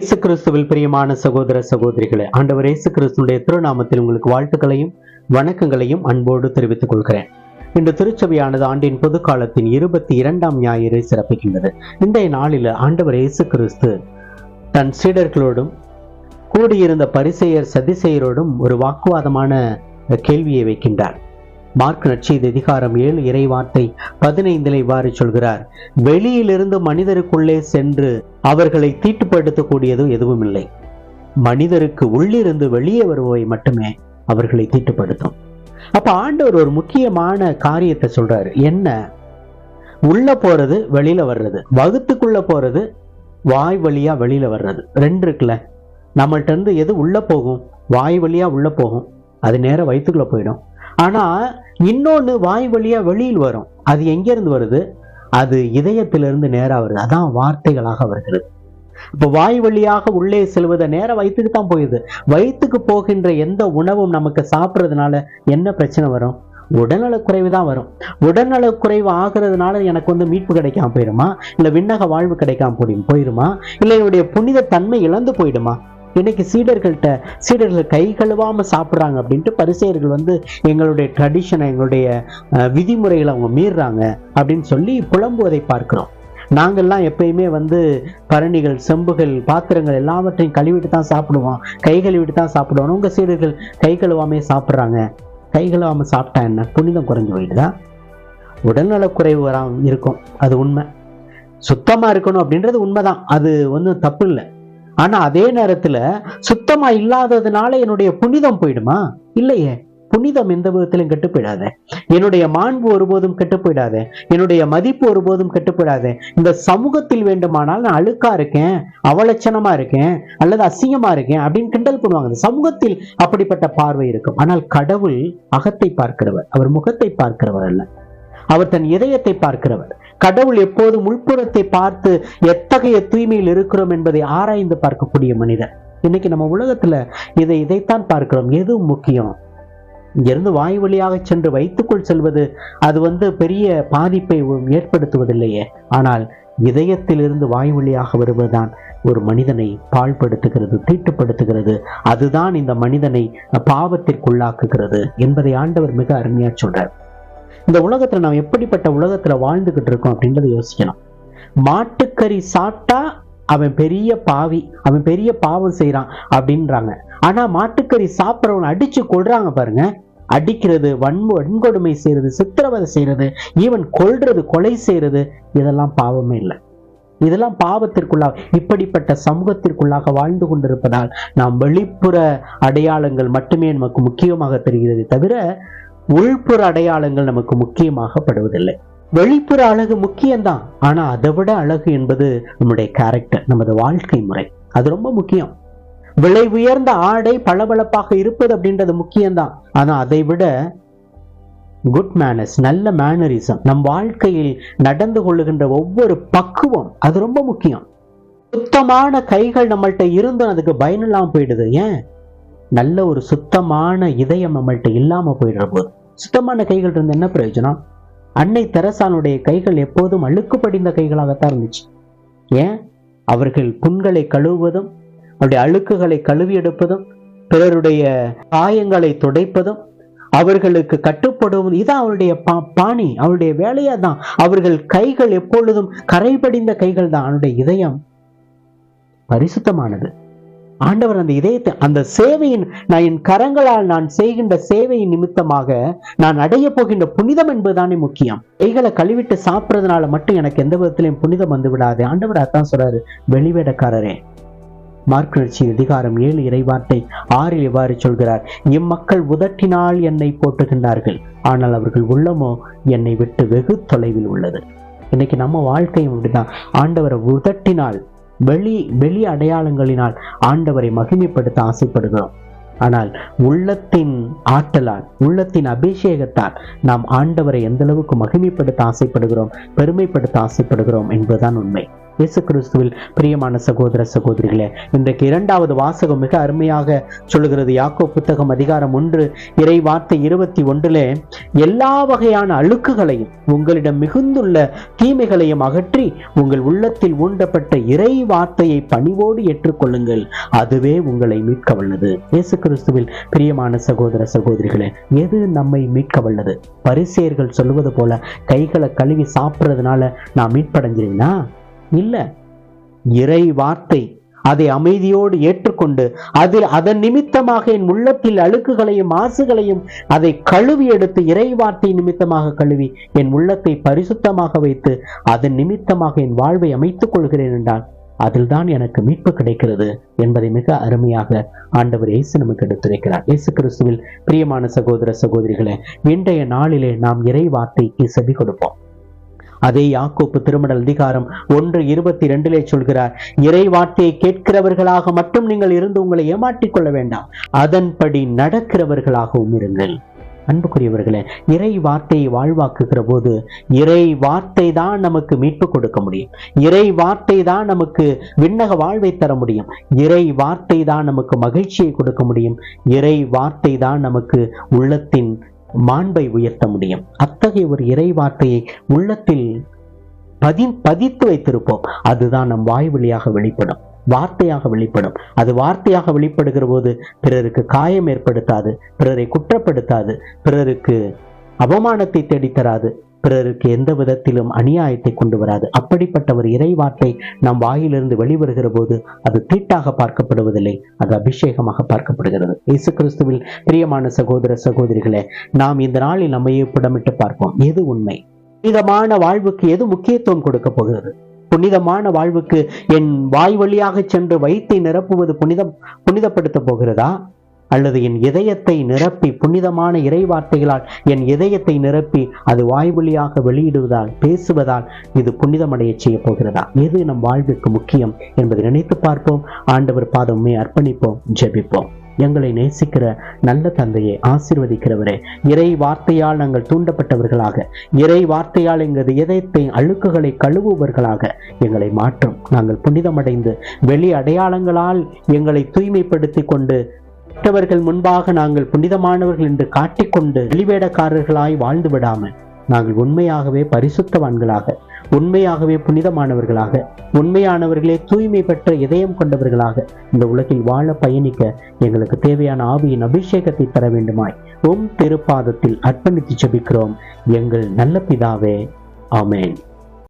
இயேசு கிறிஸ்துவில் பிரியமான சகோதர சகோதரிகளே ஆண்டவர் இயேசு கிறிஸ்துடைய திருநாமத்தில் உங்களுக்கு வாழ்த்துக்களையும் வணக்கங்களையும் அன்போடு தெரிவித்துக் கொள்கிறேன். இன்று திருச்சபையானது ஆண்டின் பொது காலத்தின் இருபத்தி இரண்டாம் ஞாயிறை சிறப்பிக்கின்றது. இன்றைய நாளில் ஆண்டவர் இயேசு கிறிஸ்து தன் சீடர்களோடும் கூடியிருந்த பரிசெயர் சதிசெயரோடும் ஒரு வாக்குவாதமான கேள்வியை வைக்கின்றார். மார்க் நற்செய்தி அதிகாரம் ஏழு இறை வார்த்தை பதினைந்தில் இவ்வாறு சொல்கிறார். வெளியிலிருந்து மனிதருக்குள்ளே சென்று அவர்களை தீட்டுப்படுத்தக்கூடியது எதுவும் இல்லை மனிதருக்கு உள்ளிருந்து வெளியே வருபவை மட்டுமே அவர்களை தீட்டுப்படுத்தும். அப்ப ஆண்டவர் ஒரு முக்கியமான காரியத்தை சொல்றாரு. என்ன? உள்ள போறது வெளியில வர்றது. வகுத்துக்குள்ள போறது வாய் வழியா வெளியில வர்றது. ரெண்டு இருக்குல்ல. நம்மள்ட்ட இருந்து எது உள்ள போகும்? வாய் வழியா உள்ள போகும். அது நேரம் வயிற்றுக்குள்ள போயிடும். ஆனா இன்னொன்னு வாய் வழியா வெளியில் வரும். அது எங்கேருந்து வருது? அது இதயத்திலிருந்து நேராக வருது. அதான் வார்த்தைகளாக வருகிறது. இப்போ வாய் வழியாக உள்ளே செல்வதை நேரம் வயிற்றுக்கு தான் போயிடுது. வயிற்றுக்கு போகின்ற எந்த உணவும் நமக்கு சாப்பிட்றதுனால என்ன பிரச்சனை வரும்? உடல்நலக்குறைவு தான் வரும். உடல்நலக்குறைவு ஆகிறதுனால எனக்கு வந்து மீட்பு கிடைக்காம போயிடுமா இல்லை விண்ணக வாழ்வு கிடைக்காம போயிடும் போயிடுமா இல்லை என்னுடைய புனித தன்மை இழந்து போயிடுமா? இன்னைக்கு சீடர்கள்ட்ட சீடர்கள் கை கழுவாமல் சாப்பிட்றாங்க அப்படின்ட்டு பரிசெயர்கள் வந்து எங்களுடைய ட்ரெடிஷனை எங்களுடைய விதிமுறைகளை அவங்க மீறுறாங்க அப்படின்னு சொல்லி புலம்புவதை பார்க்கிறோம். நாங்கள்லாம் எப்பயுமே வந்து பரணிகள் செம்புகள் பாத்திரங்கள் எல்லாவற்றையும் கழுவிட்டு தான் சாப்பிடுவோம். கை கழுவிட்டு தான் சாப்பிடுவோம். உங்கள் சீடர்கள் கை கழுவாமே சாப்பிட்றாங்க. கை கழுவாமல் சாப்பிட்டா என்ன? புனிதம் குறைஞ்சு போயிடுதா? உடல்நலக்குறைவு வரா இருக்கும். அது உண்மை. சுத்தமாக இருக்கணும் அப்படின்றது உண்மைதான். அது ஒன்றும் தப்பு இல்லை. ஆனா அதே நேரத்துல சுத்தமா இல்லாததுனால என்னுடைய புனிதம் போயிடுமா? இல்லையே. புனிதம் எந்த விதத்திலும் கெட்டு போயிடாதே. என்னுடைய மாண்பு ஒருபோதும் கெட்டு போயிடாதே. என்னுடைய மதிப்பு ஒருபோதும் கெட்டு போயிடாதே. இந்த சமூகத்தில் வேண்டுமானால் நான் அழுக்கா இருக்கேன் அவலட்சணமா இருக்கேன் அல்லது அசிங்கமா இருக்கேன் அப்படின்னு கிண்டல் பண்ணுவாங்க. சமூகத்தில் அப்படிப்பட்ட பார்வை இருக்கும். ஆனால் கடவுள் அகத்தை பார்க்கிறவர். அவர் முகத்தை பார்க்கிறவர் அல்ல. அவர் தன் இதயத்தை பார்க்கிறவர். கடவுள் எப்போதும் உள்புறத்தை பார்த்து எத்தகைய தூய்மையில் இருக்கிறோம் என்பதை ஆராய்ந்து பார்க்கக்கூடிய மனிதர். இன்னைக்கு நம்ம உலகத்துல இதை இதைத்தான் பார்க்கிறோம். எது முக்கியம்? இங்கிருந்து வாய் வழியாக சென்று வைத்துக்குள் செல்வது அது வந்து பெரிய பாதிப்பை ஏற்படுத்துவதில்லையே. ஆனால் இதயத்திலிருந்து வாய் வழியாக வருவதுதான் ஒரு மனிதனை பாழ்படுத்துகிறது தீட்டுப்படுத்துகிறது. அதுதான் இந்த மனிதனை பாவத்திற்குள்ளாக்குகிறது என்பதை ஆண்டவர் மிக அருமையா சொல்றார். இந்த உலகத்துல நாம் எப்படிப்பட்ட உலகத்துல வாழ்ந்துகிட்டு இருக்கோம் அப்படின்றத யோசிக்கணும். மாட்டுக்கறி சாப்பிட்டா அவன் பெரிய பாவி அவன் பெரிய பாவம் செய்கிறான் அப்படின்றாங்க. ஆனா மாட்டுக்கறி சாப்பிட்றவனை அடிச்சு கொள்றாங்க பாருங்க. அடிக்கிறது வன்மு வன்கொடுமை செய்யறது சித்திரவதை செய்யறது ஈவன் கொல்றது கொலை செய்யறது இதெல்லாம் பாவமே இல்லை. இதெல்லாம் பாவத்திற்குள்ளாக இப்படிப்பட்ட சமூகத்திற்குள்ளாக வாழ்ந்து கொண்டிருப்பதால் நாம் வெளிப்புற அடையாளங்கள் மட்டுமே நமக்கு முக்கியமாக தெரிகிறது தவிர உள்புற அடையாளங்கள் நமக்கு முக்கியமாகப்படுவதில்லை. வெளிப்புற அழகு முக்கியம்தான். ஆனா அதை விட அழகு என்பது நம்முடைய கேரக்டர் நமது வாழ்க்கை முறை. அது ரொம்ப முக்கியம். விலை உயர்ந்த ஆடை பளபளப்பாக இருப்பது அப்படின்றது முக்கியம்தான். ஆனா அதை விட குட் மேனஸ் நல்ல மேனரிசம் நம் வாழ்க்கையில் நடந்து கொள்ளுகின்ற ஒவ்வொரு பக்குவம் அது ரொம்ப முக்கியம். சுத்தமான கைகள் நம்மள்ட்ட இருந்தும் அதுக்கு பயன் போயிடுது. ஏன்? நல்ல ஒரு சுத்தமான இதயம் நம்மள்ட்ட இல்லாம போயிடுற போது சுத்தமான கைகள் இருந்து என்ன பிரயோஜனம்? அன்னை தெரசானுடைய கைகள் எப்போதும் அழுக்கு படிந்த கைகளாகத்தான் இருந்துச்சு. ஏன்? அவர்கள் புண்களை கழுவுவதும் அவருடைய அழுக்குகளை கழுவி எடுப்பதும் பிறருடைய காயங்களை துடைப்பதும் அவர்களுக்கு கட்டுப்படுவது இதான் அவருடைய பா- பாணி அவருடைய வேலையா தான் அவர்கள் கைகள் எப்பொழுதும் கரைபடிந்த கைகள் தான் அவனுடைய இதயம் பரிசுத்தமானது. ஆண்டவர் அந்த இதயத்தை அந்த சேவையின் நான் என் கரங்களால் நான் செய்கின்ற சேவையின் நிமித்தமாக நான் அடைய போகின்ற புனிதம் என்பதுதானே முக்கியம். கைகளை கழுவிட்டு சாப்பிட்றதுனால மட்டும் எனக்கு எந்த விதத்திலையும் புனிதம் வந்து விடாது. ஆண்டவர் அதான் சொல்றாரு வெளிவேடக்காரரே. மார்க்கழ்ச்சி அதிகாரம் ஏழு இறைவார்த்தை ஆறில் இவ்வாறு சொல்கிறார் இம்மக்கள் உதட்டினால் என்னை போட்டுகின்றார்கள் ஆனால் அவர்கள் உள்ளமோ என்னை விட்டு வெகு தொலைவில் உள்ளது. இன்னைக்கு நம்ம வாழ்க்கையும் அப்படிதான் ஆண்டவரை உதட்டினால் வெளி வெளி அடையாளங்களினால் ஆண்டவரை மகிமைப்படுத்த ஆசைப்படுகிறோம். ஆனால் உள்ளத்தின் ஆற்றலால் உள்ளத்தின் அபிஷேகத்தால் நாம் ஆண்டவரை எந்த அளவுக்கு மகிமைப்படுத்த ஆசைப்படுகிறோம் பெருமைப்படுத்த ஆசைப்படுகிறோம் என்பதுதான் உண்மை. இயேசு கிறிஸ்துவில் பிரியமான சகோதர சகோதரிகளே இன்றைக்கு இரண்டாவது வாசகம் மிக அருமையாக சொல்லுகிறது. யாக்கோ புத்தகம் அதிகாரம் ஒன்று இறை வார்த்தை இருபத்தி ஒன்றிலே எல்லா வகையான அழுக்குகளையும் உங்களிடம் மிகுந்துள்ள தீமைகளையும் அகற்றி உங்கள் உள்ளத்தில் ஊண்டப்பட்ட இறை வார்த்தையை பணிவோடு ஏற்றுக்கொள்ளுங்கள். அதுவே உங்களை மீட்க வல்லது இயேசு கிறிஸ்துவில் பிரியமான சகோதர சகோதரிகளே எது நம்மை மீட்க வல்லது பரிசேர்கள் சொல்லுவது போல கைகளை கழுவி சாப்பிட்றதுனால நான் மீட்படைஞ்சிருந்தா இல்லை. இறை வார்த்தை அதை அமைதியோடு ஏற்றுக்கொண்டு அதில் அதன் நிமித்தமாக என் உள்ளத்தில் அழுக்குகளையும் மாசுகளையும் அதை கழுவி எடுத்து இறை வார்த்தை நிமித்தமாக கழுவி என் உள்ளத்தை பரிசுத்தமாக வைத்து அதன் நிமித்தமாக என் வாழ்வை அமைத்துக் கொள்கிறேன் என்றால் அதில்தான் எனக்கு மீட்பு கிடைக்கிறது என்பதை மிக அருமையாக ஆண்டவர் இயேசு நமக்கு எடுத்துரைக்கிறார். இயேசு கிறிஸ்துவில் பிரியமான சகோதர சகோதரிகளே இன்றைய நாளிலே நாம் இறை வார்த்தைக்கு செவி கொடுப்போம். அதே யாக்கோப்பு திருமணல் அதிகாரம் ஒன்று இருபத்தி ரெண்டிலே சொல்கிறார் இறை வார்த்தையை கேட்கிறவர்களாக மட்டும் நீங்கள் இருந்து உங்களை ஏமாற்றிக் கொள்ள வேண்டாம். அதன்படி நடக்கிறவர்களாகவும் இருங்கள். அன்புக்குரியவர்களே இறை வார்த்தையை வாழ்வாக்குகிற போது இறை வார்த்தை தான் நமக்கு மீட்பு கொடுக்க முடியும். இறை வார்த்தை தான் நமக்கு விண்ணக வாழ்வை தர முடியும். இறை வார்த்தை தான் நமக்கு மகிழ்ச்சியை கொடுக்க முடியும். இறை வார்த்தை தான் நமக்கு உள்ளத்தின் மாண்பை உயர்த்த முடியும். அத்தகைய ஒரு இறை வார்த்தையை உள்ளத்தில் பதி பதித்து வைத்திருப்போம். அதுதான் நம் வாய் வழியாக வெளிப்படும். வார்த்தையாக வெளிப்படும். அது வார்த்தையாக வெளிப்படுகிற போது பிறருக்கு காயம் ஏற்படுத்தாது பிறரை குற்றப்படுத்தாது பிறருக்கு அவமானத்தை தேடித்தராது. பிறருக்கு எந்த விதத்திலும் அநியாயத்தை கொண்டு வராது. அப்படிப்பட்ட ஒரு இறை நம் வாயிலிருந்து வெளிவருகிற போது அது தீட்டாக பார்க்கப்படுவதில்லை அது அபிஷேகமாக பார்க்கப்படுகிறது. இயேசு கிறிஸ்துவில் பிரியமான சகோதர சகோதரிகளே நாம் இந்த நாளில் நம்மையே புடமிட்டு பார்ப்போம். எது உண்மை? புனிதமான வாழ்வுக்கு எது முக்கியத்துவம் கொடுக்க போகிறது? புனிதமான வாழ்வுக்கு என் வாய் வழியாக சென்று வயிற்றை நிரப்புவது புனிதம் புனிதப்படுத்த போகிறதா? அல்லது என் இதயத்தை நிரப்பி புனிதமான இறை வார்த்தைகளால் என் இதயத்தை நிரப்பி அது வாய்வழியாக வெளியிடுவதால் பேசுவதால் இது புனிதமடைய செய்ய போகிறதா? எது நம் வாழ்விற்கு முக்கியம் என்பதை நினைத்து பார்ப்போம். ஆண்டவர் பாதமே அர்ப்பணிப்போம் ஜெபிப்போம். எங்களை நேசிக்கிற நல்ல தந்தையை ஆசிர்வதிக்கிறவரே இறை வார்த்தையால் நாங்கள் தூண்டப்பட்டவர்களாக இறை வார்த்தையால் எங்கள் இதயத்தை அழுக்குகளை கழுவுவர்களாக எங்களை மாற்றும். நாங்கள் புனிதமடைந்து வெளி அடையாளங்களால் எங்களை தூய்மைப்படுத்தி கொண்டு மற்றவர்கள் முன்பாக நாங்கள் புனிதமானவர்கள் என்று காட்டிக்கொண்டு வெளிவேடக்காரர்களாய் வாழ்ந்து விடாமல் நாங்கள் உண்மையாகவே பரிசுத்தவான்களாக உண்மையாகவே புனிதமானவர்களாக உண்மையானவர்களே தூய்மை பெற்ற இதயம் கொண்டவர்களாக இந்த உலகில் வாழ பயணிக்க எங்களுக்கு தேவையான ஆவியின் அபிஷேகத்தை தர வேண்டுமாய் உம் திருப்பாதத்தில் அர்ப்பணித்து செபிக்கிறோம். எங்கள் நல்ல பிதாவே ஆமேன்.